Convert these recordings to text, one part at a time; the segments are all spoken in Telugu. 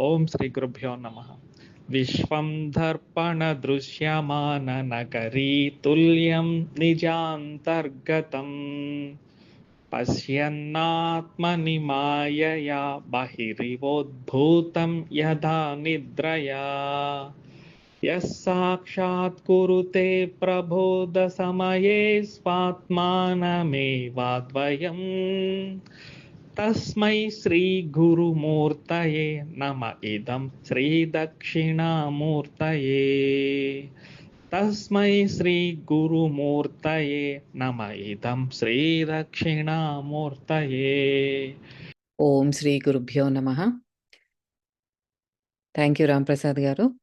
ॐ श्रीगुरुभ्यो नमः. विश्वं दर्पणदृश्यमाननगरी तुल्यं निजान्तर्गतं पश्यन्नात्मनि मायया बहिरिवोद्भूतं यदा निद्रया. यः साक्षात् कुरुते प्रबोधसमये स्वात्मानमेवाद्वयम्. తస్మై శ్రీ గురుమూర్తయే నమ ఇదం శ్రీ దక్షిణామూర్తయే తస్మై శ్రీ గురుమూర్తయే నమ ఇదం శ్రీ దక్షిణామూర్తయే ఓం శ్రీ గురుభ్యో నమ థ్యాంక్ యూ రాంప్రసాద్ గారు.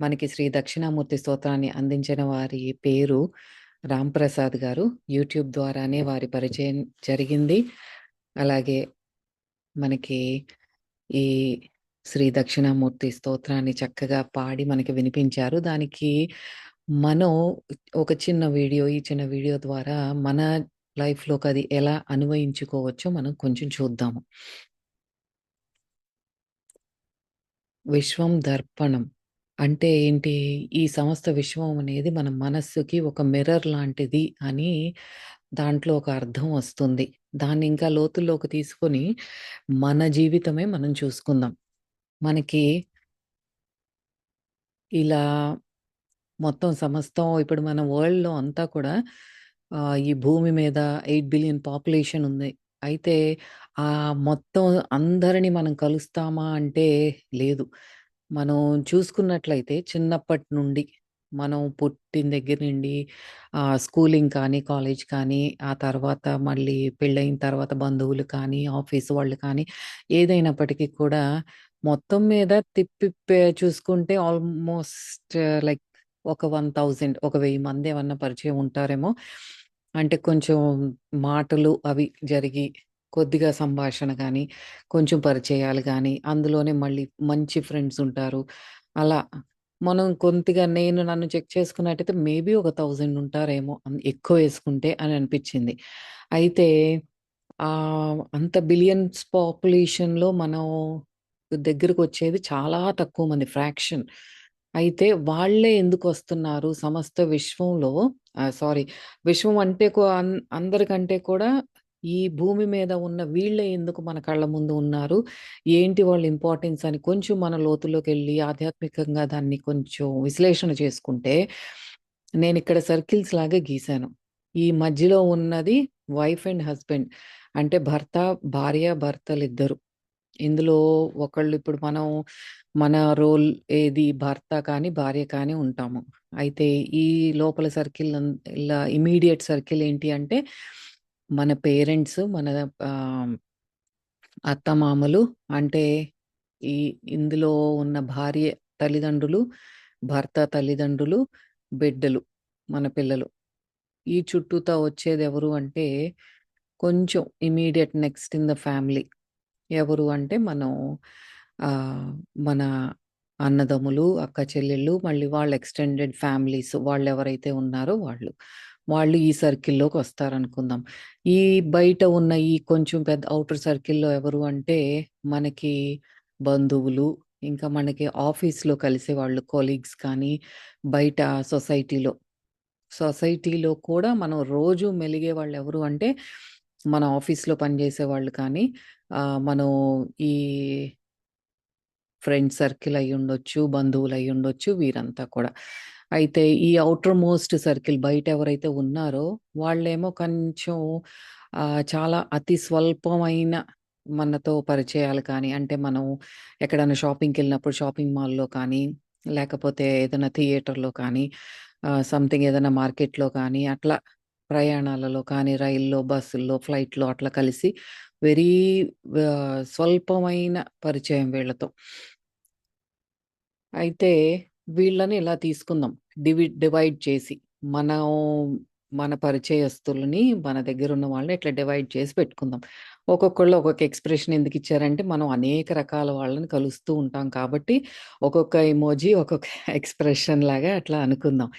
మనకి శ్రీ దక్షిణామూర్తి స్తోత్రాన్ని అందించిన వారి పేరు రాంప్రసాద్ గారు. యూట్యూబ్ ద్వారానే వారి పరిచయం జరిగింది. అలాగే మనకి ఈ శ్రీ దక్షిణామూర్తి స్తోత్రాన్ని చక్కగా పాడి మనకి వినిపించారు. దానికి మనం ఒక చిన్న వీడియో ఈ చిన్న వీడియో ద్వారా మన లైఫ్లోకి అది ఎలా అన్వయించుకోవచ్చో మనం కొంచెం చూద్దాము. విశ్వం దర్పణం అంటే ఏంటి? ఈ సమస్త విశ్వం అనేది మన మనస్సుకి ఒక మిర్రర్ లాంటిది అని దాంట్లో ఒక అర్థం వస్తుంది దాన్ని ఇంకా లోతుల్లోకి తీసుకొని మన జీవితమే మనం చూసుకుందాం మనకి ఇలా మొత్తం సమస్తం ఇప్పుడు మన వరల్డ్‌లో అంతా కూడా ఈ భూమి మీద ఎయిట్ బిలియన్ పాపులేషన్ ఉంది. అయితే ఆ మొత్తం అందరిని మనం కలుస్తామా అంటే లేదు. మనం చూసుకున్నట్లయితే చిన్నప్పటి నుండి మనం పుట్టిన దగ్గర నుండి స్కూలింగ్ కానీ, కాలేజ్ కానీ, ఆ తర్వాత మళ్ళీ పెళ్ళైన తర్వాత బంధువులు కానీ, ఆఫీస్ వాళ్ళు కానీ, ఏదైనప్పటికీ కూడా మొత్తం మీద తిప్పి చూసుకుంటే ఆల్మోస్ట్ లైక్ ఒక 1000 ఒక వెయ్యి మంది ఏమన్నా పరిచయం ఉంటారేమో. అంటే కొంచెం మాటలు అవి జరిగి, కొద్దిగా సంభాషణ కానీ కొంచెం పరిచయాలు కానీ అందులోనే మళ్ళీ మంచి ఫ్రెండ్స్ ఉంటారు. అలా మనం కొద్దిగా నేను నన్ను చెక్ చేసుకున్నట్టయితే మేబీ ఒక థౌజండ్ ఉంటారేమో అన్ ఎక్కువ వేసుకుంటే అని అనిపించింది అయితే ఆహ్, అంత బిలియన్స్ పాపులేషన్‌లో మనం దగ్గరకొచ్చేది చాలా తక్కువ మంది ఫ్రాక్షన్. అయితే వాళ్ళే ఎందుకొస్తున్నారు సమస్త విశ్వంలో ఆహ్, సారీ విశ్వం అంటే అన్ అందరికంటే కూడా ఈ భూమి మీద ఉన్న వీళ్ళే ఎందుకు మన కళ్ళ ముందు ఉన్నారు? ఏంటి వాళ్ళ ఇంపార్టెన్స్ అని కొంచెం మన లోతులోకి వెళ్ళి ఆధ్యాత్మికంగా దాన్ని కొంచెం విశ్లేషణ చేసుకుంటే, నేను ఇక్కడ సర్కిల్స్ లాగా గీశాను. ఈ మధ్యలో ఉన్నది వైఫ్ అండ్ హస్బెండ్. అంటే భర్త, భార్య, భర్తలు ఇద్దరు ఇందులో ఒకళ్ళు ఇప్పుడు మనం మన రోల్ ఏది భర్త కానీ, భార్య కానీ ఉంటాము. అయితే ఈ లోపల సర్కిల్ ఇలా ఇమీడియట్ సర్కిల్ ఏంటి అంటే, మన పేరెంట్స్, మన అత్తమామలు అంటే ఈ ఇందులో ఉన్న భార్య తల్లిదండ్రులు, భర్త తల్లిదండ్రులు, బిడ్డలు, మన పిల్లలు. ఈ చుట్టూతో వచ్చేది ఎవరు అంటే, కొంచెం immediate next in the family. ఎవరు అంటే మనం మన అన్నదమ్ములు, అక్క చెల్లెళ్ళు, మళ్ళీ వాళ్ళ ఎక్స్‌టెండెడ్ ఫ్యామిలీస్ వాళ్ళు ఎవరైతే ఉన్నారో వాళ్ళు. వాళ్ళు ఈ సర్కిల్లోకి వస్తారు అనుకుందాం ఈ బయట ఉన్న ఈ కొంచెం పెద్ద అవుటర్ సర్కిల్‌లో ఎవరు అంటే, మనకి బంధువులు, ఇంకా మనకి ఆఫీస్‌లో కలిసే వాళ్ళు కొలీగ్స్ కానీ, బయట సొసైటీలో. సొసైటీలో కూడా మనం రోజు మెలిగే వాళ్ళు ఎవరు అంటే, మన ఆఫీస్‌లో పనిచేసేవాళ్ళు కానీ, మనం ఈ ఫ్రెండ్ సర్కిల్ అయ్యుండొచ్చు, ఉండొచ్చు వీరంతా కూడా. అయితే ఈ అవుటర్ మోస్ట్ సర్కిల్ బయట ఎవరైతే ఉన్నారో వాళ్ళేమో కొంచెం చాలా అతి స్వల్పమైన మనతో పరిచయాలు కానీ, అంటే మనం ఎక్కడైనా షాపింగ్కి వెళ్ళినప్పుడు షాపింగ్ మాల్‌లో కానీ, లేకపోతే ఏదైనా థియేటర్‌లో కానీ, సంథింగ్ ఏదైనా మార్కెట్‌లో కానీ, అట్లా ప్రయాణాలలో కానీ, రైల్లో, బస్సుల్లో, ఫ్లైట్‌లో అట్లా కలిసి వెరీ స్వల్పమైన పరిచయం వీళ్ళతో. అయితే వీళ్ళని ఇలా తీసుకుందాం. డివి డివైడ్ చేసి. మనం మన పరిచయస్తులని, మన దగ్గర ఉన్న వాళ్ళని ఇట్లా డివైడ్ చేసి పెట్టుకుందాం. ఒక్కొక్కళ్ళు ఒక్కొక్క ఎక్స్‌ప్రెషన్ ఎందుకు ఇచ్చారంటే మనం అనేక రకాల వాళ్ళని కలుస్తూ ఉంటాం కాబట్టి, ఒక్కొక్క ఎమోజీ ఒక్కొక్క ఎక్స్‌ప్రెషన్ లాగా అట్లా అనుకుందాం.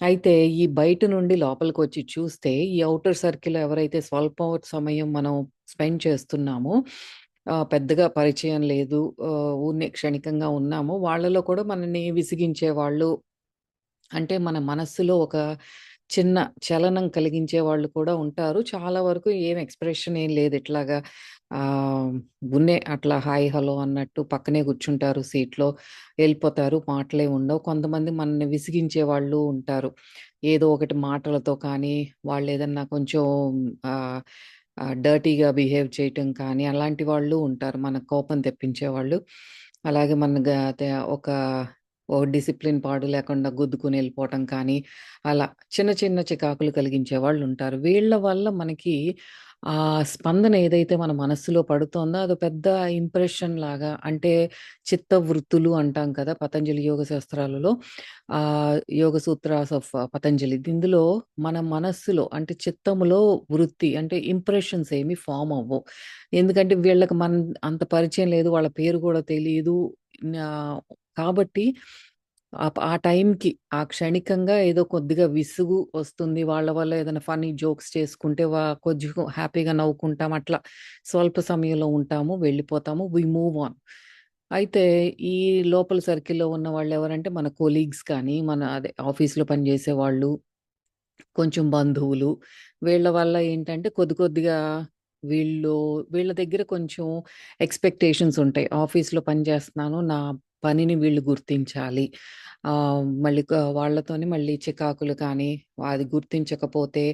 అయితే ఈ బయట నుండి లోపలికి వచ్చి చూస్తే, ఈ ఔటర్ సర్కిల్ ఎవరైతే స్వల్ప సమయం మనం స్పెండ్ చేస్తున్నామో, పెద్దగా పరిచయం లేదు. ఊరిని క్షణికంగా ఉన్నాము. వాళ్ళలో కూడా మనల్ని విసిగించేవాళ్ళు అంటే మన మనస్సులో ఒక చిన్న చలనం కలిగించే వాళ్ళు కూడా ఉంటారు. చాలా వరకు ఏం ఎక్స్‌ప్రెషన్ ఏం లేదు. ఇట్లాగా ఆహ్, ఉన్నే అట్లా హాయ్, హలో అన్నట్టు పక్కనే కూర్చుంటారు సీట్‌లో. వెళ్ళిపోతారు మాటలే ఉండవు. కొంతమంది మనల్ని విసిగించే వాళ్ళు ఉంటారు. ఏదో ఒకటి మాటలతో కానీ, వాళ్ళు ఏదన్నా కొంచెం డర్టీగా బిహేవ్ చేయటం కానీ, అలాంటి వాళ్ళు ఉంటారు. మన కోపం తెప్పించే వాళ్ళు అలాగే మన ఒక ఓ డిసిప్లిన్ పాడు లేకుండా గుద్దుకుని వెళ్ళిపోవటం కానీ, అలా చిన్న చిన్న చికాకులు కలిగించే వాళ్ళు ఉంటారు వీళ్ళ వల్ల మనకి ఆ స్పందన ఏదైతే మన మనస్సులో పడుతోందో అది పెద్ద ఇంప్రెషన్ లాగా అంటే చిత్త వృత్తులు అంటాం కదా! పతంజలి యోగ శాస్త్రాలలో. ఆ యోగ సూత్రాస్ ఆఫ్ పతంజలి. ఇందులో మన మనస్సులో అంటే చిత్తములో వృత్తి అంటే ఇంప్రెషన్స్ ఏమి ఫామ్ అవ్వవు. ఎందుకంటే వీళ్ళకి మన అంత పరిచయం లేదు. వాళ్ళ పేరు కూడా తెలియదు కాబట్టి ఆ టైంకి ఆ క్షణికంగా ఏదో కొద్దిగా విసుగు వస్తుంది. వాళ్ళ వల్ల ఏదైనా ఫన్నీ జోక్స్ చేసుకుంటే వా కొద్దిగా హ్యాపీగా నవ్వుకుంటాం. అట్లా స్వల్ప సమయంలో ఉంటాము. వెళ్ళిపోతాము. We move on. అయితే ఈ లోపల సర్కిల్‌లో ఉన్న వాళ్ళు ఎవరంటే మన కొలీగ్స్ కానీ, మన అదే ఆఫీస్‌లో పనిచేసే వాళ్ళు, కొంచెం బంధువులు. వీళ్ళ వల్ల ఏంటంటే కొద్ది కొద్దిగా వీళ్ళు వీళ్ళ దగ్గర కొంచెం ఎక్స్‌పెక్టేషన్స్ ఉంటాయి. ఆఫీస్‌లో పని చేస్తున్నాను. నా పనిని వీళ్ళు గుర్తించాలి. మళ్ళీ వాళ్ళతోనే వాళ్ళతోని మళ్ళీ చికాకులు కానీ, అది గుర్తించకపోతే,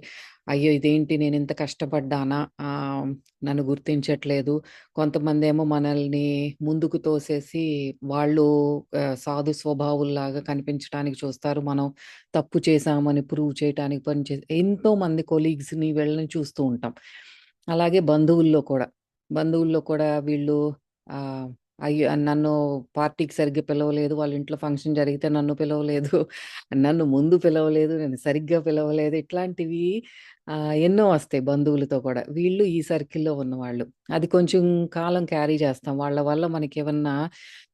అయ్యో! ఇదేంటి నేను ఇంత కష్టపడ్డానా? నన్ను గుర్తించట్లేదు. కొంతమందేమో మనల్ని ముందుకు తోసేసి వాళ్ళు సాధు స్వభావుల్లాగా కనిపించటానికి చూస్తారు. మనం తప్పు చేశామని ప్రూవ్ చేయటానికి పనిచే ఎంతోమంది కొలీగ్స్‌ని వీళ్ళని చూస్తూ ఉంటాం. అలాగే బంధువుల్లో కూడా. బంధువుల్లో కూడా వీళ్ళు అయ్యో! నన్ను పార్టీకి సరిగ్గా పిలవలేదు. వాళ్ళ ఇంట్లో ఫంక్షన్ జరిగితే నన్ను పిలవలేదు. నన్ను ముందు పిలవలేదు. నేను సరిగ్గా పిలవలేదు. ఇట్లాంటివి ఎన్నో వస్తాయి బంధువులతో కూడా. వీళ్ళు ఈ సర్కిల్‌లో ఉన్నవాళ్ళు. అది కొంచెం కాలం క్యారీ చేస్తాం. వాళ్ళ వల్ల మనకి ఏమన్నా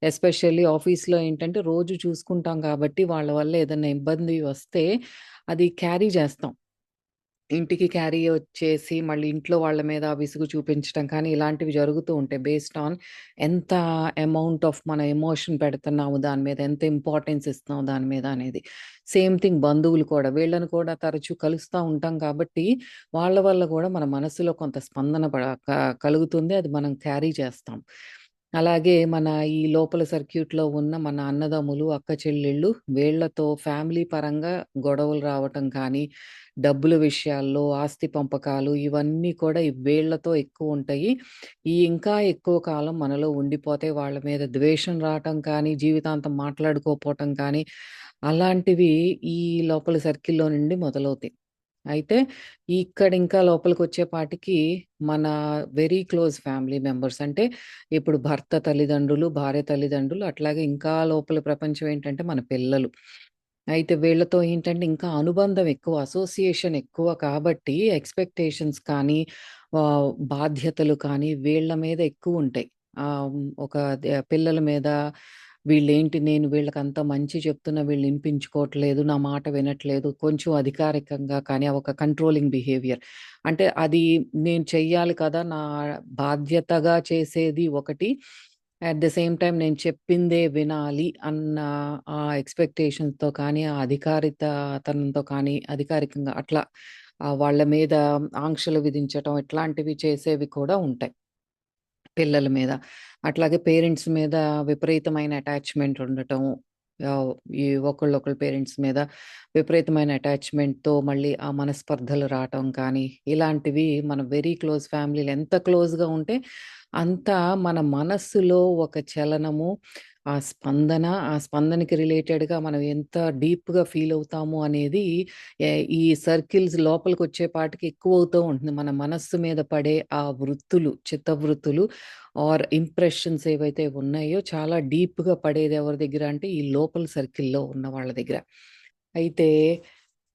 ఎస్పెషల్లీ ఆఫీస్‌లో ఏంటంటే రోజు చూసుకుంటాం కాబట్టి వాళ్ళ వల్ల ఏదైనా ఇబ్బంది వస్తే అది క్యారీ చేస్తాం. ఇంటికి క్యారీ వచ్చేసి మళ్ళీ ఇంట్లో వాళ్ళ మీద విసుగు చూపించటం కానీ ఇలాంటివి జరుగుతూ ఉంటాయి. బేస్డ్ ఆన్ ఎంత అమౌంట్ ఆఫ్ మన ఎమోషన్ పెడుతున్నాము దాని మీద, ఎంత ఇంపార్టెన్స్ ఇస్తున్నాము దాని మీద అనేది. సేమ్ థింగ్ బంధువులు కూడా. వీళ్ళని కూడా తరచూ కలుస్తూ ఉంటాం కాబట్టి, వాళ్ళ వల్ల కూడా మన మనసులో కొంత స్పందన పడ కలుగుతుంది. అది మనం క్యారీ చేస్తాం. అలాగే మన ఈ లోపల సర్క్యూట్‌లో ఉన్న మన అన్నదమ్ములు, అక్క చెల్లెళ్ళు వీళ్ళతో ఫ్యామిలీ పరంగా గొడవలు రావటం కానీ, డబ్బుల విషయాల్లో, ఆస్తి పంపకాలు ఇవన్నీ కూడా వీళ్ళతో ఎక్కువ ఉంటాయి ఈ ఇంకా ఎక్కువ కాలం మనలో ఉండిపోతే వాళ్ళ మీద ద్వేషం రావటం కానీ, జీవితాంతం మాట్లాడుకోకపోవటం కానీ, అలాంటివి ఈ లోపల సర్కిల్‌లో నుండి మొదలవుతాయి. అయితే ఇక్కడ ఇంకా లోపలికి వచ్చేపాటికి మన వెరీ క్లోజ్ ఫ్యామిలీ మెంబర్స్ అంటే ఇప్పుడు భర్త తల్లిదండ్రులు, భార్య తల్లిదండ్రులు అట్లాగే ఇంకా లోపల ప్రపంచం ఏంటంటే మన పిల్లలు. అయితే వీళ్ళతో ఏంటంటే ఇంకా అనుబంధం ఎక్కువ, అసోసియేషన్ ఎక్కువ కాబట్టి ఎక్స్‌పెక్టేషన్స్ కానీ, బాధ్యతలు కానీ వీళ్ళ మీద ఎక్కువ ఉంటాయి ఒక పిల్లల మీద వీళ్ళేంటి నేను వీళ్ళకంతా మంచి చెప్తున్నా వీళ్ళు వినిపించుకోవట్లేదు, నా మాట వినట్లేదు. కొంచెం అధికారికంగా కానీ ఒక కంట్రోలింగ్ బిహేవియర్. అంటే అది నేను చెయ్యాలి కదా! నా బాధ్యతగా చేసేది ఒకటి. అట్ ద సేమ్ టైం నేను చెప్పిందే వినాలి అన్న ఆ ఎక్స్‌పెక్టేషన్స్‌తో కానీ, ఆ అధికారితనంతో కానీ, అధికారికంగా అట్లా వాళ్ళ మీద ఆంక్షలు విధించటం ఇట్లాంటివి చేసేవి కూడా ఉంటాయి. పిల్లల మీద. అట్లాగే పేరెంట్స్ మీద విపరీతమైన అటాచ్‌మెంట్ ఉండటం. ఈ ఒకళ్ళొకళ్ళ పేరెంట్స్ మీద విపరీతమైన అటాచ్‌మెంట్‌తో మళ్ళీ ఆ మనస్పర్ధలు రావటం కానీ, ఇలాంటివి మన వెరీ క్లోజ్ ఫ్యామిలీలో ఎంత క్లోజ్‌గా ఉంటే, అంత మన మనస్సులో ఒక చలనము, ఆ స్పందన, ఆ స్పందనకి రిలేటెడ్‌గా మనం ఎంత డీప్‌గా ఫీల్ అవుతాము అనేది ఈ సర్కిల్స్ లోపలికి వచ్చేపాటికి ఎక్కువ అవుతూ ఉంటుంది. మన మనస్సు మీద పడే ఆ వృత్తులు, చిత్తవృత్తులు ఆర్ ఇంప్రెషన్స్ ఏవైతే ఉన్నాయో చాలా డీప్‌గా పడేది ఎవరి దగ్గర అంటే ఈ లోపల సర్కిల్‌లో ఉన్న వాళ్ళ దగ్గర. అయితే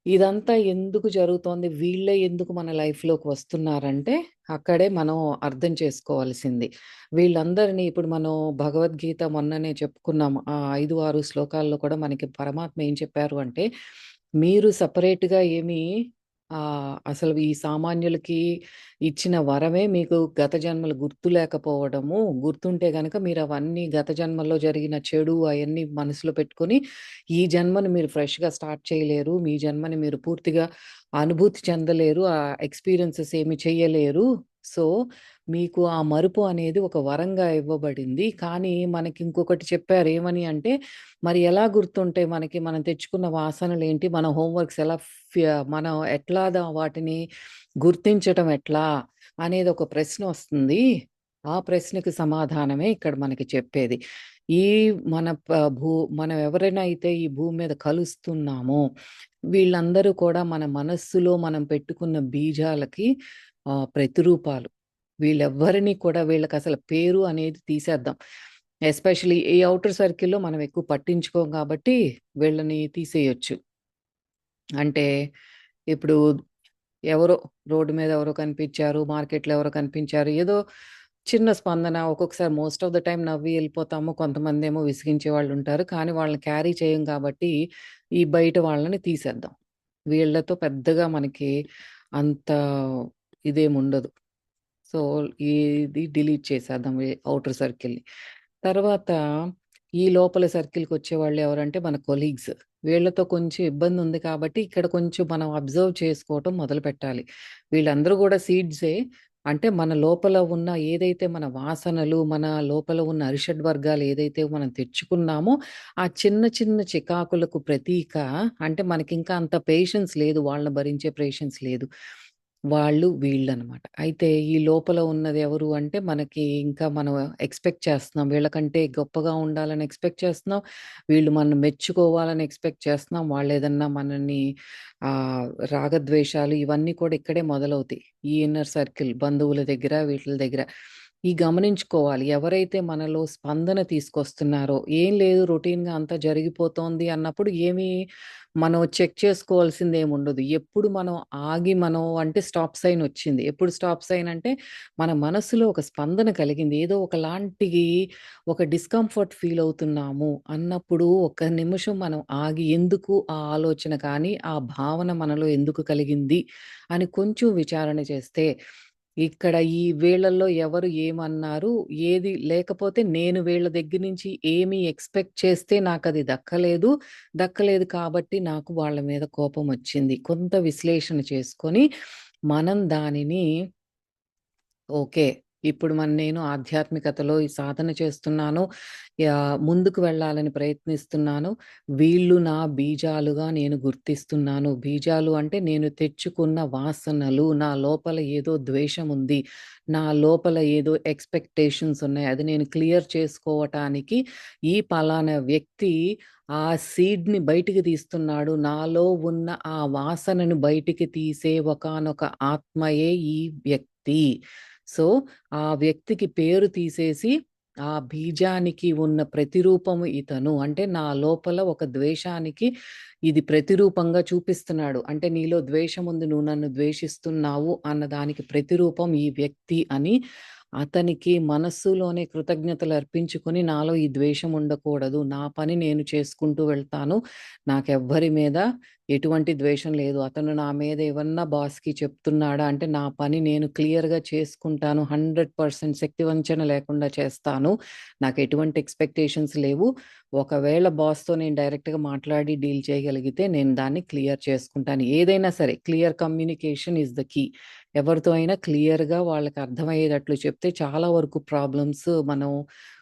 ఇదంతా ఎందుకు జరుగుతోంది? వీళ్ళే ఎందుకు మన లైఫ్‌లోకి వస్తున్నారంటే, అక్కడే మనం అర్థం చేసుకోవాల్సింది. వీళ్ళందరిని ఇప్పుడు మనం భగవద్గీత మొన్ననే చెప్పుకున్నాం. ఆ 5, 6 శ్లోకాల్లో కూడా మనకి పరమాత్మ ఏం చెప్పారు అంటే, మీరు సపరేట్గా ఏమి అసలు ఈ సామాన్యులకి ఇచ్చిన వరమే మీకు గత జన్మలు గుర్తు లేకపోవడము. గుర్తుంటే గనక మీరవన్నీ గత జన్మల్లో జరిగిన చెడు అవన్నీ మనసులో పెట్టుకొని, ఈ జన్మని మీరు ఫ్రెష్‌గా స్టార్ట్ చేయలేరు. మీ జన్మని మీరు పూర్తిగా అనుభూతి చెందలేరు. ఆ ఎక్స్‌పీరియన్సెస్ ఏమి చేయలేరు సో, మీకు ఆ మరుపు అనేది ఒక వరంగా ఇవ్వబడింది. కానీ మనకి ఇంకొకటి చెప్పారు. ఏమని అంటే, మరి ఎలా గుర్తుంటాయి మనకి? మనం తెచ్చుకున్న వాసనలు ఏంటి మన హోంవర్క్స్ ఎలా మనం ఎట్లా వాటిని గుర్తించటం ఎట్లా? అనేది ఒక ప్రశ్న వస్తుంది ఆ ప్రశ్నకి సమాధానమే ఇక్కడ మనకి చెప్పేది. ఈ మన భూ మనం ఎవరైనా అయితే ఈ భూమి మీద కలుస్తున్నామో, వీళ్ళందరూ కూడా మన మనస్సులో మనం పెట్టుకున్న బీజాలకి ప్రతిరూపాలు. వీళ్ళెవ్వరిని కూడా వీళ్ళకి అసలు పేరు అనేది తీసేద్దాం. ఎస్పెషల్లీ ఈ అవుటర్ సర్కిల్‌లో మనం ఎక్కువ పట్టించుకోం కాబట్టి వీళ్ళని తీసేయొచ్చు. అంటే ఇప్పుడు ఎవరో రోడ్డు మీద ఎవరో కనిపించారు, మార్కెట్‌లో ఎవరో కనిపించారు. ఏదో చిన్న స్పందన ఒక్కొక్కసారి మోస్ట్ ఆఫ్ ద టైం నవ్వి ఎళ్ళిపోతాము. కొంతమందేమో విసిగించే వాళ్ళు ఉంటారు కానీ వాళ్ళని క్యారీ చేయం కాబట్టి ఈ బయట వాళ్ళని తీసేద్దాం. వీళ్ళతో పెద్దగా మనకి అంత ఇదేముండదు. సో, ఇది డిలీట్ చేసేద్దాం అవుటర్ ఔటర్ సర్కిల్‌ని. తర్వాత ఈ లోపల సర్కిల్‌కొచ్చేవాళ్ళు ఎవరంటే మన కొలీగ్స్. వీళ్ళతో కొంచెం ఇబ్బంది ఉంది కాబట్టి ఇక్కడ కొంచెం మనం అబ్జర్వ్ చేసుకోవటం మొదలు పెట్టాలి వీళ్ళందరూ కూడా సీడ్సే. అంటే మన లోపల ఉన్న ఏదైతే మన వాసనలు, మన లోపల ఉన్న అరిషడ్ వర్గాలు ఏదైతే మనం తెచ్చుకున్నామో, ఆ చిన్న చిన్న చికాకులకు ప్రతీక అంటే మనకి ఇంకా అంత పేషెన్స్ లేదు. వాళ్ళని భరించే పేషెన్స్ లేదు. వాళ్ళు వీళ్ళనమాట. అయితే ఈ లోపల ఉన్నది ఎవరు అంటే మనకి ఇంకా మనం ఎక్స్‌పెక్ట్ చేస్తున్నాం. వీళ్ళకంటే గొప్పగా ఉండాలని ఎక్స్‌పెక్ట్ చేస్తున్నాం. వీళ్ళు మనల్ని మెచ్చుకోవాలని ఎక్స్‌పెక్ట్ చేస్తున్నాం. వాళ్ళేదన్నా మనల్ని ఆహ్, రాగద్వేషాలు ఇవన్నీ కూడా ఇక్కడే మొదలవుతాయి. ఈ ఇన్నర్ సర్కిల్ బంధువుల దగ్గర వీటిల దగ్గర. ఈ గమనించుకోవాలి. ఎవరైతే మనలో స్పందన తీసుకొస్తున్నారో, ఏం లేదు రొటీన్‌గా అంతా జరిగిపోతోంది అన్నప్పుడు ఏమి మనం చెక్ చేసుకోవాల్సింది ఏముండదు ఎప్పుడు మనం ఆగి మనం అంటే స్టాప్ సైన్ వచ్చింది. ఎప్పుడు స్టాప్ సైన్ అంటే మన మనసులో ఒక స్పందన కలిగింది. ఏదో ఒకలాంటి ఒక డిస్కంఫర్ట్ ఫీల్ అవుతున్నాము అన్నప్పుడు ఒక నిమిషం మనం ఆగి ఎందుకు ఆ ఆలోచన కానీ, ఆ భావన మనలో ఎందుకు కలిగింది అని కొంచెం విచారణ చేస్తే, ఇక్కడ ఈ వీళ్ళల్లో ఎవరు ఏమన్నారు? ఏది లేకపోతే నేను వీళ్ళ దగ్గర నుంచి ఏమి ఎక్స్‌పెక్ట్ చేస్తే నాకు అది దక్కలేదు. దక్కలేదు కాబట్టి నాకు వాళ్ళ మీద కోపం వచ్చింది కొంత విశ్లేషణ చేసుకొని మనం దానిని ఓకే. ఇప్పుడు మన నేను ఆధ్యాత్మికతలో ఈ సాధన చేస్తున్నాను. ముందుకు వెళ్ళాలని ప్రయత్నిస్తున్నాను. వీళ్ళు నా బీజాలుగా నేను గుర్తిస్తున్నాను. బీజాలు అంటే నేను తెచ్చుకున్న వాసనలు, నా లోపల ఏదో ద్వేషం ఉంది నా లోపల ఏదో ఎక్స్‌పెక్టేషన్స్ ఉన్నాయి. అది నేను క్లియర్ చేసుకోవటానికి ఈ పలానా వ్యక్తి ఆ సీడ్‌ని బయటికి తీస్తున్నాడు. నాలో ఉన్న ఆ వాసనను బయటికి తీసే ఒకానొక ఆత్మయే ఈ వ్యక్తి. సో, ఆ వ్యక్తికి పేరు తీసేసి, ఆ బీజానికి ఉన్న ప్రతిరూపము ఇతను. అంటే నా లోపల ఒక ద్వేషానికి ఇది ప్రతిరూపంగా చూపిస్తున్నాడు. అంటే నీలో ద్వేషం ఉంది నువ్వు నన్ను ద్వేషిస్తున్నావు అన్న దానికి ప్రతిరూపం ఈ వ్యక్తి అని అతనికి మనస్సులోనే కృతజ్ఞతలు అర్పించుకొని నాలో ఈ ద్వేషం ఉండకూడదు. నా పని నేను చేసుకుంటూ వెళ్తాను. నాకెవ్వరి మీద ఎటువంటి ద్వేషం లేదు. అతను నా మీద ఏమన్నా బాస్‌కి చెప్తున్నాడా అంటే నా పని నేను క్లియర్‌గా చేసుకుంటాను. 100% శక్తి వంచన లేకుండా చేస్తాను. నాకు ఎటువంటి ఎక్స్‌పెక్టేషన్స్ లేవు. ఒకవేళ బాస్‌తో నేను డైరెక్ట్‌గా మాట్లాడి డీల్ చేయగలిగితే నేను దాన్ని క్లియర్ చేసుకుంటాను. ఏదైనా సరే clear communication is the key. ఎవరితో అయినా క్లియర్‌గా వాళ్ళకి అర్థమయ్యేటట్లు చెప్తే చాలా వరకు ప్రాబ్లమ్స్ మనం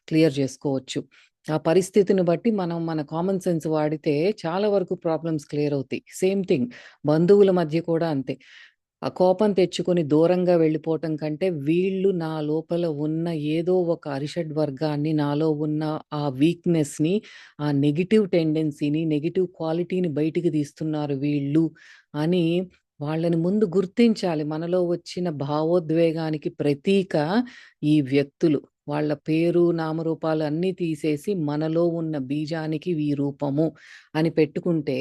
క్లియర్ చేసుకోవచ్చు. ఆ పరిస్థితిని బట్టి మనం మన కామన్ సెన్స్ వాడితే చాలా వరకు ప్రాబ్లమ్స్ క్లియర్ అవుతాయి. సేమ్ థింగ్ బంధువుల మధ్య కూడా అంతే. ఆ కోపం తెచ్చుకొని దూరంగా వెళ్ళిపోవటం కంటే, వీళ్ళు నా లోపల ఉన్న ఏదో ఒక అరిషడ్ వర్గాన్ని, నాలో ఉన్న ఆ వీక్‌నెస్‌ని, ఆ నెగిటివ్ టెండెన్సీని, నెగిటివ్ క్వాలిటీని బయటికి తీస్తున్నారు వీళ్ళు అని వాళ్ళని ముందు గుర్తించాలి. మనలో వచ్చిన భావోద్వేగానికి ప్రతీక ఈ వ్యక్తులు. వాళ్ళ పేరు, నామరూపాలు అన్నీ తీసేసి మనలో ఉన్న బీజానికి ఈ రూపము అని పెట్టుకుంటే,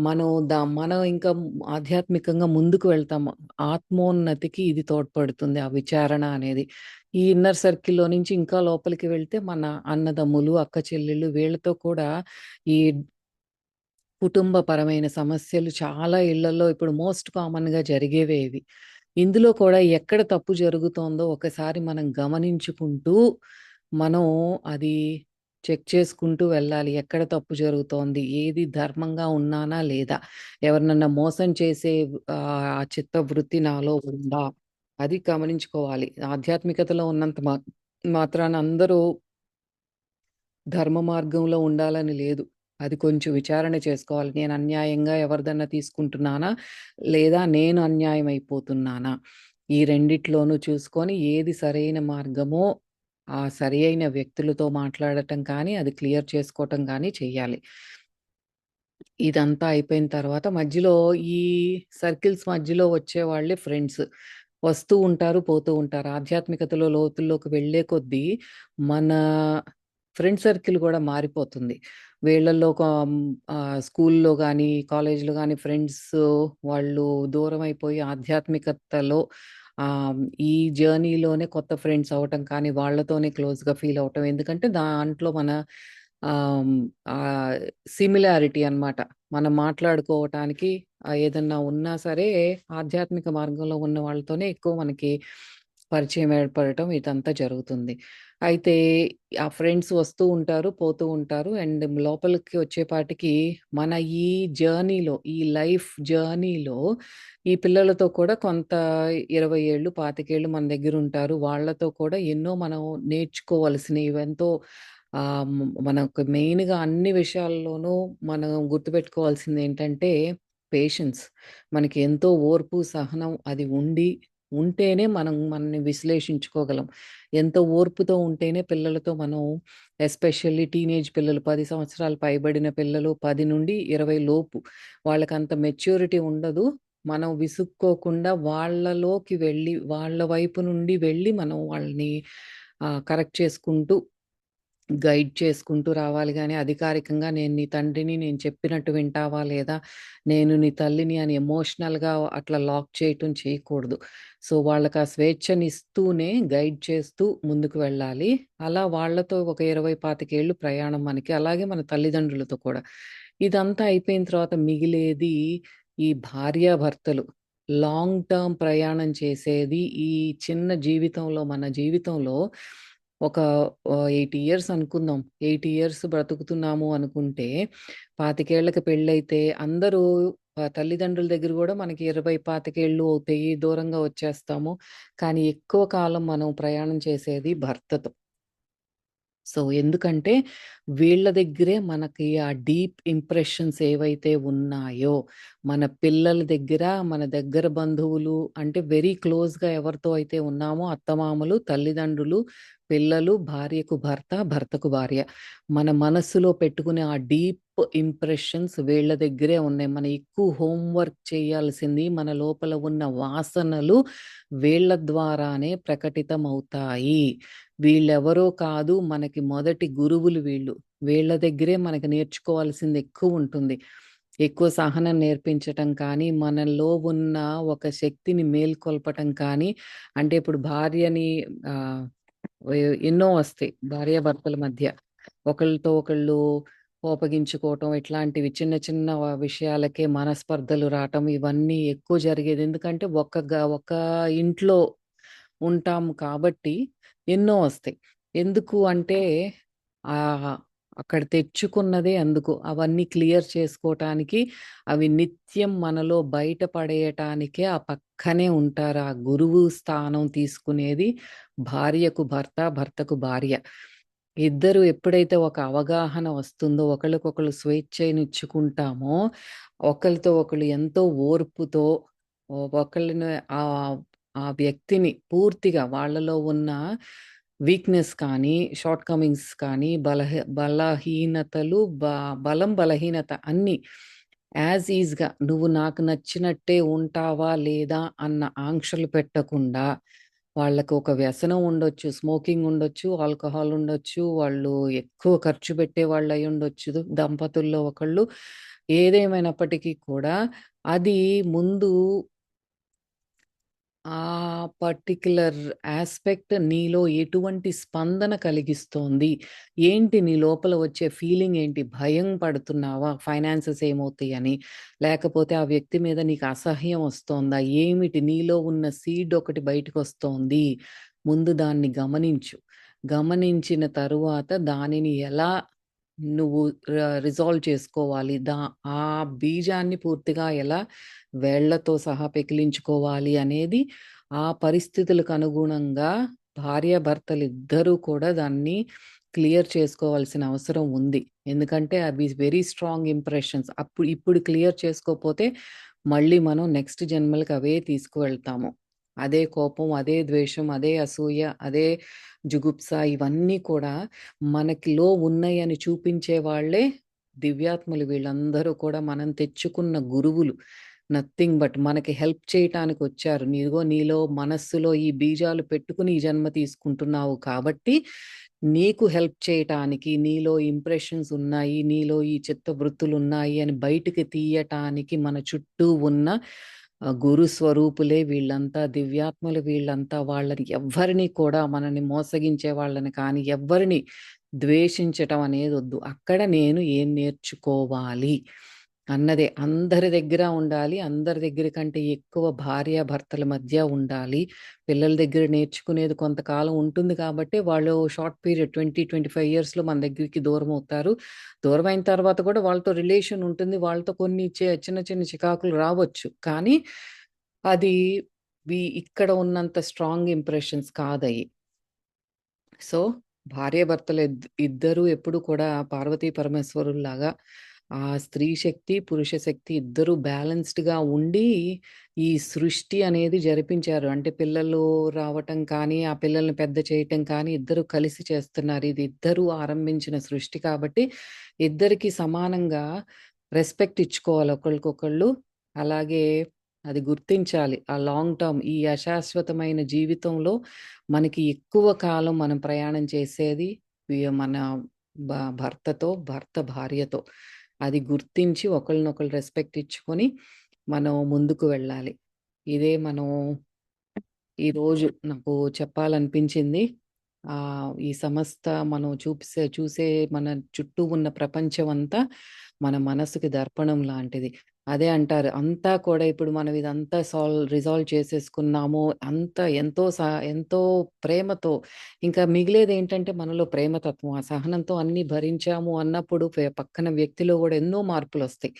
మనం దా మనం ఇంకా ఆధ్యాత్మికంగా ముందుకు వెళ్తాము. ఆత్మోన్నతికి ఇది తోడ్పడుతుంది. ఆ విచారణ అనేది. ఈ ఇన్నర్ సర్కిల్‌లో నుంచి ఇంకా లోపలికి వెళ్తే మన అన్నదమ్ములు, అక్క చెల్లెళ్ళు వీళ్ళతో కూడా ఈ కుటుంబపరమైన సమస్యలు చాలా ఇళ్ళలో ఇప్పుడు మోస్ట్ కామన్‌గా జరిగేవే ఇవి. ఇందులో కూడా ఎక్కడ తప్పు జరుగుతోందో ఒకసారి మనం గమనించుకుంటూ, మనం అది చెక్ చేసుకుంటూ వెళ్ళాలి. ఎక్కడ తప్పు జరుగుతోంది? ఏది ధర్మంగా ఉన్నానా? లేదా? ఎవరినన్నా మోసం చేసే ఆ చిత్తవృత్తి నాలో ఉందా? అది గమనించుకోవాలి. ఆధ్యాత్మికతలో ఉన్నంత మా మాత్రాన అందరూ ధర్మ మార్గంలో ఉండాలని లేదు. అది కొంచెం విచారణ చేసుకోవాలి. నేను అన్యాయంగా ఎవరిదన్నా తీసుకుంటున్నానా? లేదా నేను అన్యాయం అయిపోతున్నానా? ఈ రెండిట్లోనూ చూసుకొని ఏది సరైన మార్గమో, ఆ సరి అయిన వ్యక్తులతో మాట్లాడటం కానీ, అది క్లియర్ చేసుకోవటం కానీ చెయ్యాలి. ఇదంతా అయిపోయిన తర్వాత మధ్యలో ఈ సర్కిల్స్ మధ్యలో వచ్చే వాళ్ళే ఫ్రెండ్స్. వస్తూ ఉంటారు, పోతూ ఉంటారు. ఆధ్యాత్మికతలో లోతుల్లోకి వెళ్ళే కొద్దీ మన ఫ్రెండ్ సర్కిల్ కూడా మారిపోతుంది. వీళ్ళల్లో స్కూల్‌లో కానీ కాలేజ్‌లో కానీ ఫ్రెండ్స్ వాళ్ళు దూరం అయిపోయి ఆధ్యాత్మికతలో ఈ జర్నీలోనే కొత్త ఫ్రెండ్స్ అవటం కానీ, వాళ్ళతోనే క్లోజ్‌గా ఫీల్ అవటం ఎందుకంటే దాంట్లో మన సిమిలారిటీ అనమాట మనం మాట్లాడుకోవటానికి ఏదన్నా ఉన్నా సరే ఆధ్యాత్మిక మార్గంలో ఉన్న వాళ్ళతోనే ఎక్కువ మనకి పరిచయం ఏర్పడటం ఇదంతా జరుగుతుంది. అయితే ఆ ఫ్రెండ్స్ వస్తూ ఉంటారు, పోతూ ఉంటారు. అండ్ లోపలికి వచ్చేపాటికి మన ఈ జర్నీలో, ఈ లైఫ్ జర్నీలో ఈ పిల్లలతో కూడా కొంత 20 ఏళ్ళు, 25 ఏళ్ళు మన దగ్గరుంటారు. వాళ్ళతో కూడా ఎన్నో మనం నేర్చుకోవాల్సినవి ఎంతో ఆహ్, మనకు మెయిన్‌గా అన్ని విషయాల్లోనూ మనం గుర్తుపెట్టుకోవాల్సిందేంటంటే పేషెన్స్. మనకి ఎంతో ఓర్పు, సహనం అది ఉండి ఉంటేనే మనం మనల్ని విశ్లేషించుకోగలం. ఎంతో ఓర్పుతో ఉంటేనే పిల్లలతో మనం ఎస్పెషల్లీ టీనేజ్ పిల్లలు పది సంవత్సరాలు పైబడిన పిల్లలు 10-20 లోపు వాళ్ళకంత మెచ్యూరిటీ ఉండదు. మనం విసుక్కోకుండా వాళ్ళలోకి వెళ్ళి, వాళ్ళ వైపు నుండి వెళ్ళి మనం వాళ్ళని కరెక్ట్ చేసుకుంటూ గైడ్ చేసుకుంటూ రావాలి గానీ, అధికారికంగా నేను నీ తండ్రిని, నేను చెప్పినట్టు వింటావా లేదా? నేను నీ తల్లిని అని ఎమోషనల్‌గా అట్లా లాక్ చేయటం చేయకూడదు. సో, వాళ్ళకి ఆ స్వేచ్ఛనిస్తూనే గైడ్ చేస్తూ ముందుకు వెళ్ళాలి. అలా వాళ్ళతో ఒక 20, 25 ఏళ్ళు ప్రయాణం మనకి. అలాగే మన తల్లిదండ్రులతో కూడా. ఇదంతా అయిపోయిన తర్వాత మిగిలేది ఈ భార్యాభర్తలు. లాంగ్ టర్మ్ ప్రయాణం చేసేది ఈ చిన్న జీవితంలో మన జీవితంలో ఒక ఎయిట్ ఇయర్స్ అనుకుందాం. 80 ఇయర్స్ బ్రతుకుతున్నాము అనుకుంటే, 25 ఏళ్ళకి పెళ్ళైతే అందరూ తల్లిదండ్రుల దగ్గర కూడా మనకి ఇరవై పాతికేళ్ళు అవుతాయి. దూరంగా వచ్చేస్తాము. కానీ ఎక్కువ కాలం మనం ప్రయాణం చేసేది భర్తతో. సో, ఎందుకంటే వీళ్ళ దగ్గరే మనకి ఆ డీప్ ఇంప్రెషన్స్ ఏవైతే ఉన్నాయో, మన పిల్లల దగ్గర, మన దగ్గర బంధువులు అంటే వెరీ క్లోజ్‌గా ఎవరితో అయితే ఉన్నామో అత్తమామలు, తల్లిదండ్రులు, పిల్లలు, భార్యకు భర్త, భర్తకు భార్య. మన మనస్సులో పెట్టుకునే ఆ డీప్ ఇంప్రెషన్స్ వీళ్ళ దగ్గరే ఉన్నాయి. మనం ఎక్కువ హోంవర్క్ చేయాల్సింది మన లోపల ఉన్న వాసనలు వీళ్ళ ద్వారానే ప్రకటితమవుతాయి. వీళ్ళెవరో కాదు మనకి మొదటి గురువులు వీళ్ళు. వీళ్ళ దగ్గరే మనకి నేర్చుకోవాల్సింది ఎక్కువ ఉంటుంది ఎక్కువ సహనం నేర్పించటం కానీ, మనలో ఉన్న ఒక శక్తిని మేల్కొల్పటం కానీ, అంటే ఇప్పుడు భార్యని ఎన్నో వస్తాయి భార్యాభర్తల మధ్య. ఒకళ్ళతో ఒకళ్ళు కోపగించుకోవటం ఇట్లాంటివి చిన్న చిన్న విషయాలకే మనస్పర్ధలు రావటం ఇవన్నీ ఎక్కువ జరిగేది. ఎందుకంటే ఒక్క ఒక ఇంట్లో ఉంటాము కాబట్టి ఎన్నో వస్తాయి. ఎందుకు అంటే అక్కడ తెచ్చుకున్నదే అందుకు. అవన్నీ క్లియర్ చేసుకోవటానికి అవి నిత్యం మనలో బయటపడేయటానికే ఆ పక్కనే ఉంటారు. ఆ గురువు స్థానం తీసుకునేది భార్యకు భర్త, భర్తకు భార్య. ఇద్దరు ఎప్పుడైతే ఒక అవగాహన వస్తుందో, ఒకరికొకరు స్వేచ్ఛనిచ్చుకుంటామో, ఒకరితో ఒకళ్ళు ఎంతో ఓర్పుతో ఒకళ్ళని ఆ వ్యక్తిని పూర్తిగా వాళ్ళలో ఉన్న వీక్‌నెస్ కానీ, షార్ట్ కమింగ్స్ కానీ, బలహ బలహీనతలు, బ బలం, బలహీనత అన్నీ యాజ్ ఈజ్‌గా నువ్వు నాకు నచ్చినట్టే ఉంటావా? లేదా? అన్న ఆంక్షలు పెట్టకుండా, వాళ్ళకు ఒక వ్యసనం ఉండొచ్చు, స్మోకింగ్ ఉండొచ్చు, ఆల్కహాల్ ఉండొచ్చు, వాళ్ళు ఎక్కువ ఖర్చు పెట్టే వాళ్ళు అయి ఉండొచ్చు దంపతుల్లో ఒకళ్ళు. ఏదేమైనప్పటికీ కూడా అది ముందు ఆ పర్టిక్యులర్ యాస్పెక్ట్ నీలో ఎటువంటి స్పందన కలిగిస్తోంది? ఏంటి నీ లోపల వచ్చే ఫీలింగ్ ఏంటి? భయం పడుతున్నావా? ఫైనాన్సెస్ ఏమవుతాయని? లేకపోతే ఆ వ్యక్తి మీద నీకు అసహ్యం వస్తోందా? ఏమిటి నీలో ఉన్న సీడ్ ఒకటి బయటకొస్తోంది. ముందు దాన్ని గమనించు. గమనించిన తరువాత దానిని ఎలా నువ్వు రిజాల్వ్ చేసుకోవాలి. దా ఆ బీజాన్ని పూర్తిగా ఎలా వేళ్ళతో సహా పెకిలించుకోవాలి అనేది ఆ పరిస్థితులకు అనుగుణంగా భార్యాభర్తలిద్దరూ కూడా దాన్ని క్లియర్ చేసుకోవాల్సిన అవసరం ఉంది. ఎందుకంటే అవి వెరీ స్ట్రాంగ్ ఇంప్రెషన్స్. అప్పుడు ఇప్పుడు క్లియర్ చేసుకోకపోతే మళ్ళీ మనం నెక్స్ట్ జన్మలకి అవే తీసుకువెళ్తాము. అదే కోపం, అదే ద్వేషం, అదే అసూయ, అదే జుగుప్స ఇవన్నీ కూడా మనకిలో ఉన్నాయని చూపించే వాళ్ళే దివ్యాత్మలు వీళ్ళందరూ కూడా మనం తెచ్చుకున్న గురువులు. నథింగ్ బట్ మనకి హెల్ప్ చేయటానికి వచ్చారు నీగో నీలో మనస్సులో ఈ బీజాలు పెట్టుకుని ఈ జన్మ తీసుకుంటున్నావు కాబట్టి, నీకు హెల్ప్ చేయటానికి, నీలో ఇంప్రెషన్స్ ఉన్నాయి, నీలో ఈ చిత్తవృత్తులున్నాయి అని బయటికి తీయటానికి మన చుట్టూ ఉన్న గురు స్వరూపులే వీళ్ళంతా. దివ్యాత్మలు వీళ్ళంతా. వాళ్ళని ఎవ్వరిని కూడా మనల్ని మోసగించే వాళ్ళని కానీ, ఎవ్వరిని ద్వేషించటం అనేది వద్దు అక్కడ నేను ఏం నేర్చుకోవాలి అన్నదే. అందరి దగ్గర ఉండాలి. అందరి దగ్గర కంటే ఎక్కువ భార్యాభర్తల మధ్య ఉండాలి. పిల్లల దగ్గర నేర్చుకునేది కొంతకాలం ఉంటుంది కాబట్టి వాళ్ళు షార్ట్ పీరియడ్ 20, 25 ఇయర్స్‌లో మన దగ్గరికి దూరం అవుతారు దూరం అయిన తర్వాత కూడా వాళ్ళతో రిలేషన్ ఉంటుంది. వాళ్ళతో కొన్ని చిన్న చిన్న చికాకులు రావచ్చు. కానీ అది వి ఇక్కడ ఉన్నంత స్ట్రాంగ్ ఇంప్రెషన్స్ కాదయి. సో, భార్యాభర్తలు భర్తలు ఇద్దరూ ఎప్పుడు కూడా పార్వతీ పరమేశ్వరుల్లాగా ఆ స్త్రీ శక్తి, పురుష శక్తి ఇద్దరూ బ్యాలెన్స్‌డ్‌గా ఉండి ఈ సృష్టి అనేది జరిపించారు. అంటే పిల్లలు రావటం కానీ, ఆ పిల్లల్ని పెద్ద చేయటం కానీ ఇద్దరు కలిసి చేస్తున్నారు. ఇది ఇద్దరూ ఆరంభించిన సృష్టి కాబట్టి ఇద్దరికి సమానంగా రెస్పెక్ట్ ఇచ్చుకోవాలి ఒకళ్ళకొకళ్ళు. అలాగే అది గుర్తించాలి. ఆ లాంగ్ టర్మ్ ఈ అశాశ్వతమైన జీవితంలో మనకి ఎక్కువ కాలం మనం ప్రయాణం చేసేది మన భ భర్తతో, భర్త భార్యతో. అది గుర్తించి ఒకరినొకరు రెస్పెక్ట్ ఇచ్చుకొని మనం ముందుకు వెళ్ళాలి. ఇదే మనం ఈరోజు నాకు చెప్పాలనిపించింది. ఈ సంస్థ మనం చూపిసే చూసే మన చుట్టూ ఉన్న ప్రపంచం అంతా మన మనసుకి దర్పణం లాంటిది. అదే అంటారు. అంతా కూడా ఇప్పుడు మనం ఇదంతా సాల్వ్ రిజాల్వ్ చేసేసుకున్నాము. అంత ఎంతో స ఎంతో ప్రేమతో ఇంకా మిగిలేదేంటంటే మనలో ప్రేమతత్వం. ఆ సహనంతో అన్నీ భరించాము అన్నప్పుడు పె పక్కన వ్యక్తిలో కూడా ఎన్నో మార్పులొస్తాయి.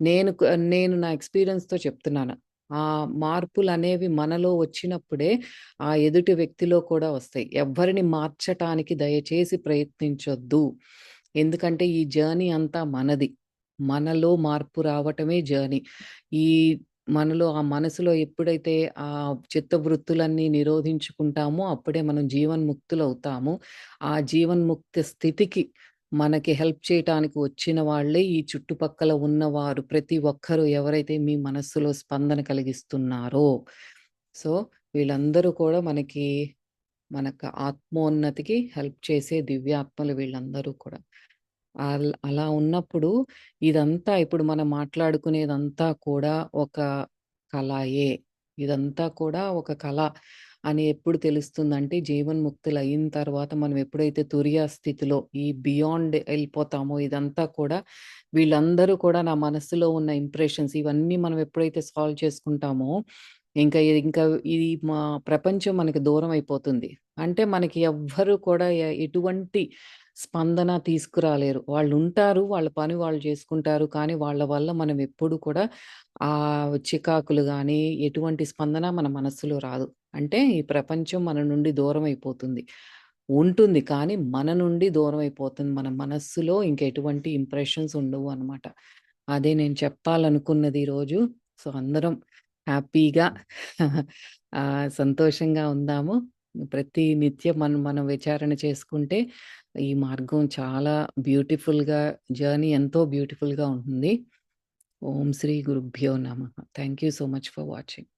నేను క నేను నా ఎక్స్‌పీరియన్స్‌తో చెప్తున్నాను. ఆ మార్పులనేవి మనలో వచ్చినప్పుడే ఆ ఎదుటి వ్యక్తిలో కూడా వస్తాయి. ఎవ్వరిని మార్చటానికి దయచేసి ప్రయత్నించొద్దు. ఎందుకంటే ఈ జర్నీ అంతా మనది. మనలో మార్పు రావటమే జర్నీ. ఈ మనలో ఆ మనసులో ఎప్పుడైతే ఆ చిత్తవృత్తులన్నీ నిరోధించుకుంటామో అప్పుడే మనం జీవన్ముక్తులవుతాము. ఆ జీవన్ముక్త స్థితికి మనకి హెల్ప్ చేయటానికి వచ్చిన వాళ్ళే ఈ చుట్టుపక్కల ఉన్నవారు. ప్రతి ఒక్కరు ఎవరైతే మీ మనస్సులో స్పందన కలిగిస్తున్నారో. సో, వీళ్ళందరూ కూడా మనకి మనకు ఆత్మోన్నతికి హెల్ప్ చేసే దివ్యాత్మలు వీళ్ళందరూ కూడా. అలా ఉన్నప్పుడు ఇదంతా ఇప్పుడు మనం మాట్లాడుకునేదంతా కూడా ఒక కళయే ఇదంతా కూడా ఒక కళ అని ఎప్పుడు తెలుస్తుందంటే జీవన్ముక్తులయిన తర్వాత మనం ఎప్పుడైతే తురియా స్థితిలో ఈ బియాండ్ వెళ్ళిపోతామో ఇదంతా కూడా వీళ్ళందరూ కూడా నా మనసులో ఉన్న ఇంప్రెషన్స్ ఇవన్నీ మనం ఎప్పుడైతే సాల్వ్ చేసుకుంటామో ఇంకా ఇది ఇంకా ఇది మా ప్రపంచం మనకి దూరం అయిపోతుంది. అంటే మనకి ఎవ్వరు కూడా ఎటువంటి స్పందన తీసుకురాలేరు. వాళ్ళు ఉంటారు వాళ్ళ పని వాళ్ళు చేసుకుంటారు. కానీ వాళ్ళ వల్ల మనం ఎప్పుడు కూడా ఆ చికాకులు కానీ ఎటువంటి స్పందన మన మనస్సులో రాదు. అంటే ఈ ప్రపంచం మన నుండి దూరం అయిపోతుంది. ఉంటుంది. కానీ మన నుండి దూరం అయిపోతుంది. మన మనస్సులో ఇంక ఎటువంటి ఇంప్రెషన్స్ ఉండవు అనమాట అదే నేను చెప్పాలనుకున్నది ఈరోజు. సో, అందరం హ్యాపీగా సంతోషంగా ఉందాము. ప్రతి నిత్యం మనం మనం విచారణ చేసుకుంటే ఈ మార్గం చాలా బ్యూటిఫుల్‌గా జర్నీ ఎంతో బ్యూటిఫుల్‌గా ఉంటుంది. ఓం శ్రీ గురుభ్యో నమ thank you so much for watching.